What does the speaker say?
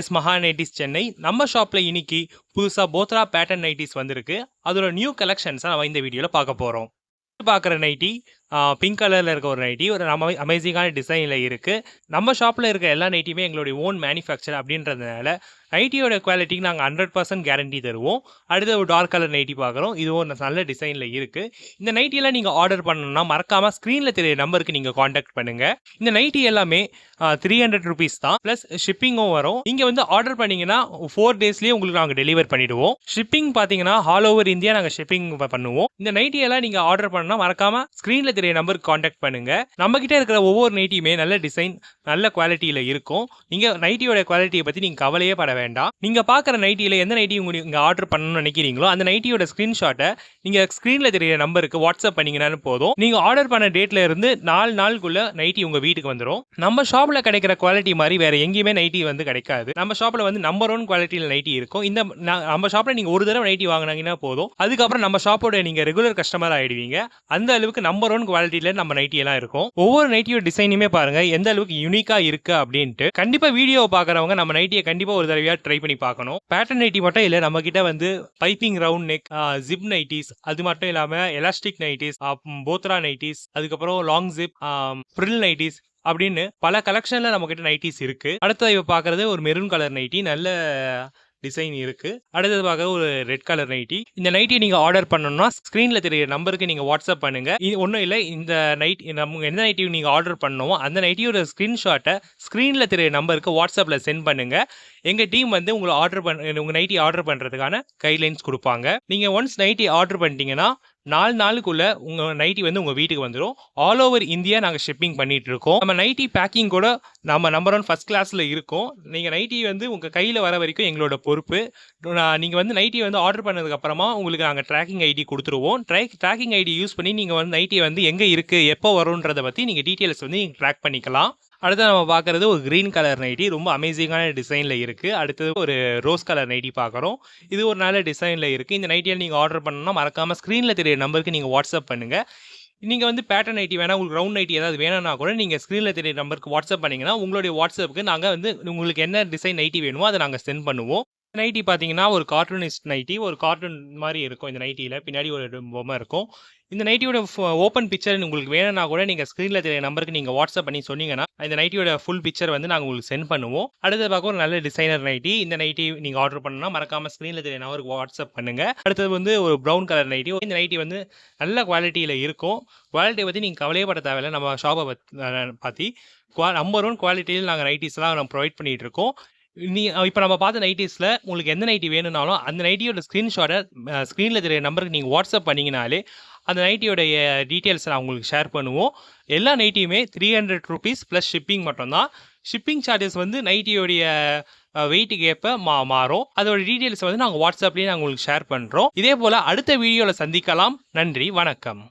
S மகா nighties Chennai. நம்ம ஷாப்பில் இன்னைக்கு புதுசாக போத்ரா பேட்டர்ன் நைட்டிஸ் வந்திருக்கு. அதோட நியூ கலெக்ஷன்ஸை நம்ம இந்த வீடியோவில் பார்க்க போகிறோம் பார்க்குற நைட்டி பிங்க் கலரில் இருக்க ஒரு நைட்டி ஒரு நம்ம அமேசிங்கான டிசைனில் இருக்குது நம்ம ஷாப்பில் இருக்க எல்லா நைட்டியுமே எங்களுடைய ஓன் மேனுஃபேக்சர் அப்படின்றதுனால நைட்டியோட குவாலிட்டிக்கு நாங்கள் ஹண்ட்ரட் பர்சன்ட் கேரண்டி தருவோம். அடுத்து ஒரு டார்க் கலர் நைட்டி பார்க்குறோம். இது ஒரு நல்ல டிசைனில் இருக்குது இந்த நைட்டியெல்லாம் நீங்கள் ஆர்டர் பண்ணணும்னா மறக்காமல் ஸ்க்ரீனில் தெரிய நம்பருக்கு நீங்கள் காண்டாக்ட் பண்ணுங்கள் இந்த நைட்டி எல்லாமே த்ரீ ஹண்ட்ரட் ருபீஸ் தான். ப்ளஸ் ஷிப்பிங்கும் வரும். நீங்கள் வந்து ஆர்டர் பண்ணிங்கன்னா ஃபோர் டேஸ்லேயே உங்களுக்கு நாங்கள் டெலிவர் பண்ணிவிடுவோம் ஷிப்பிங் பார்த்தீங்கன்னா ஆல் ஓவர் இந்தியா நாங்கள் ஷிப்பிங் பண்ணுவோம். இந்த நைட்டியெல்லாம் நீங்கள் ஆர்டர் பண்ணால் மறக்காமல் ஸ்க்ரீனில் தெரிய நம்பருக்கு காண்டாக்ட் பண்ணுங்க. நம்ம கிட்ட இருக்கிற ஒவ்வொரு நைட்டியுமே நல்ல டிசைன் நல்ல குவாலிட்டியில இருக்கும். நீங்க நைட்டியோட குவாலிட்டியை பத்தி நீங்க கவலையே பட வேண்டாம். நீங்க பாக்குற நைட்டியில எந்த நைட்டி உங்களுக்கு ஆர்டர் பண்ணணும்னு நினைக்கிறீங்களோ அந்த நைட்டியோட ஸ்கிரீன்ஷாட்டை நீங்க ஸ்கிரீன்ல தெரிய நம்பருக்கு வாட்ஸ்அப் பண்ணீங்கன்னா போதும். நீங்க ஆர்டர் பண்ண டேட்ல இருந்து நாலு நாளுக்குள்ள நைட்டி உங்க வீட்டுக்கு வந்துடும் நம்ம ஷாப்ல கிடைக்கிற குவாலிட்டி மாதிரி வேற எங்கேயுமே நைட்டி வந்து கிடைக்காது. நம்ம ஷாப்ல வந்து நம்பர் ஒன் குவாலிட்டியில் நைட்டி இருக்கும். இந்த நம்ம ஷாப்ல நீங்க ஒரு தடவை நைட்டி வாங்கினீங்கன்னா போதும். அதுக்கப்புறம் நம்ம ஷாப்போட நீங்க ரெகுலர் கஸ்டமர் ஆயிடுவீங்க. அந்த அளவுக்கு நம்பர் ஒன் குவாலிட்டியில் நம்ம நைட்டியெல்லாம் இருக்கும். ஒவ்வொரு நைட்டியோட டிசைனுமே பாருங்க எந்த அளவுக்கு யூனிக்கா இருக்கு அப்படின்ட்டு. கண்டிப்பா வீடியோ பார்க்குறவங்க நம்ம நைட்டியை கண்டிப்பா ஒரு தடவையா ட்ரை பண்ணி பார்க்கணும். பேட்டர்ன் நைட்டி மட்டும் இல்லை நம்ம கிட்ட வந்து piping round neck zip nighties அது மட்டும் இல்லாம எலாஸ்டிக் நைட்டிஸ் போத்ரா நைட்டிஸ் அதுக்கப்புறம் லாங் ஜிப் ஃப்ரில் நைட்டிஸ் அப்படின்னு பல கலெக்ஷன்ல நம்ம கிட்ட நைட்டிஸ் இருக்கு. அடுத்த இப்ப பாக்குறது ஒரு மெரூன் கலர் நைட்டி நல்ல டிசைன் இருக்குது அடுத்தது ஒரு ரெட் கலர் நைட்டி இந்த நைட்டி நீங்கள் ஆர்டர் பண்ணணும்னா ஸ்க்ரீனில் தெரிய நம்பருக்கு நீங்கள் வாட்ஸ்அப் பண்ணுங்கள் இது ஒன்றும் இல்லை இந்த நைட் நம்ம எந்த நைட்டி நீங்கள் ஆர்டர் பண்ணணுமோ அந்த நைட்டியோட ஸ்க்ரீன்ஷாட்டை ஸ்க்ரீனில் தெரிய நம்பருக்கு வாட்ஸ்அப்பில் சென்ட் பண்ணுங்கள் எங்கள் டீம் வந்து உங்களை ஆர்டர் பண்ண உங்கள் நைட்டி ஆர்டர் பண்ணுறதுக்கான கைட்லைன்ஸ் கொடுப்பாங்க. நீங்கள் ஒன்ஸ் நைட்டி ஆர்டர் பண்ணிட்டீங்கன்னா நாலு நாளுக்குள்ள உங்க நைட்டி வந்து உங்க வீட்டுக்கு வந்துடும் ஆல் ஓவர் இந்தியா நாங்க ஷிப்பிங் பண்ணிட்டு இருக்கோம் நம்ம நைட்டி பேக்கிங் கூட நம்ம நம்பர் ஒன் ஃபர்ஸ்ட் கிளாஸ்ல இருக்கும். நீங்க நைட்டி வந்து உங்க கையில வர வரைக்கும் எங்களோட பொறுப்பு. நான் நீங்க வந்து நைட்டி வந்து ஆர்டர் பண்ணதுக்கு அப்புறமா உங்களுக்கு நாங்க ட்ராக்கிங் ஐடி கொடுத்துருவோம். ட்ரை ட்ராக்கிங் ஐடி யூஸ் பண்ணி நீங்க வந்து நைட்டி வந்து எங்க இருக்கு எப்போ வரும்ன்றத பத்தி நீங்க டீட்டெயில்ஸ் வந்து ட்ராக் பண்ணிக்கலாம். அடுத்து நம்ம பார்க்குறது ஒரு க்ரீன் கலர் நைட்டி ரொம்ப அமேசிங்கான டிசைனில் இருக்குது அடுத்தது ஒரு ரோஸ் கலர் நைட்டி பார்க்குறோம். இது ஒரு நல்ல டிசைனில் இருக்குது இந்த நைட்டியை நீங்கள் ஆர்டர் பண்ணணும்னா மறக்காமல் ஸ்க்ரீனில் தெரிய நம்பருக்கு நீங்கள் வாட்ஸ்அப் பண்ணுங்கள் நீங்கள் வந்து பேட்டர்ன் நைட்டி வேணால் உங்களுக்கு ரவுண்ட் நைட்டி ஏதாவது வேணும்னா கூட நீங்கள் ஸ்க்ரீனில் தெரிய நம்பருக்கு வாட்ஸ்அப் பண்ணிங்கன்னா உங்களுடைய வாட்ஸ்அப்புக்கு நாங்கள் வந்து உங்களுக்கு என்ன டிசைன் நைட்டி வேணுமோ அதை நாங்கள் சென்ட் பண்ணுவோம். நைட்டி பார்த்தீங்கன்னா ஒரு கார்ட்டூனிஸ்ட் நைட்டி ஒரு கார்ட்டூன் மாதிரி இருக்கும் இந்த நைட்டியில் பின்னாடி ஒரு பொம்மை இருக்கும். இந்த நைட்டியோட ஓப்பன் பிக்சர் உங்களுக்கு வேணும்னா கூட நீங்கள் ஸ்க்ரீனில் தெரிய நம்பருக்கு நீங்கள் வாட்ஸ்அப் பண்ணி சொன்னீங்கன்னா இந்த நைட்டியோட ஃபுல் பிக்சர் வந்து நாங்கள் உங்களுக்கு சென்ட் பண்ணுவோம். அடுத்தது பார்க்க ஒரு நல்ல டிசைனர் நைட்டி இந்த நைட்டி நீங்கள் ஆர்டர் பண்ணணும்னா மறக்காமல் ஸ்க்ரீனில் தெரிய நம்பருக்கு வாட்ஸ்அப் பண்ணுங்க. அடுத்தது வந்து ஒரு ப்ரௌன் கலர் நைட்டி இந்த நைட்டி வந்து நல்ல குவாலிட்டியில் இருக்கும். குவாலிட்டியை பற்றி நீங்கள் கவலையே பட தேவையில்லை. நம்ம ஷாப்பை பற்றி குவா நம்பர் ஒன் குவாலிட்டியில் நாங்கள் நைட்டிஸ்லாம் நம்ம ப்ரொவைட் பண்ணிகிட்டு இருக்கோம். நீ இப்போ நம்ம பார்த்த நைட்டிஸில் உங்களுக்கு எந்த நைட்டி வேணும்னாலும் அந்த நைட்டியோட ஸ்க்ரீன்ஷாட்டை ஸ்க்ரீனில் தெரிய நம்பருக்கு நீங்கள் வாட்ஸ்அப் பண்ணிங்கனாலே அந்த நைட்டியோடைய டீட்டெயில்ஸ் நான் உங்களுக்கு ஷேர் பண்ணுவோம். எல்லா நைட்டியுமே three hundred rupees plus shipping மட்டும்தான். ஷிப்பிங் சார்ஜஸ் வந்து நைட்டியோடைய வெயிட்டுக்கு ஏற்ப மா மாறும். அதோட டீட்டெயில்ஸ் வந்து நாங்கள் வாட்ஸ்அப்லேயே நாங்கள் உங்களுக்கு ஷேர் பண்ணுறோம் இதே போல் அடுத்த வீடியோவில் சந்திக்கலாம். நன்றி வணக்கம்.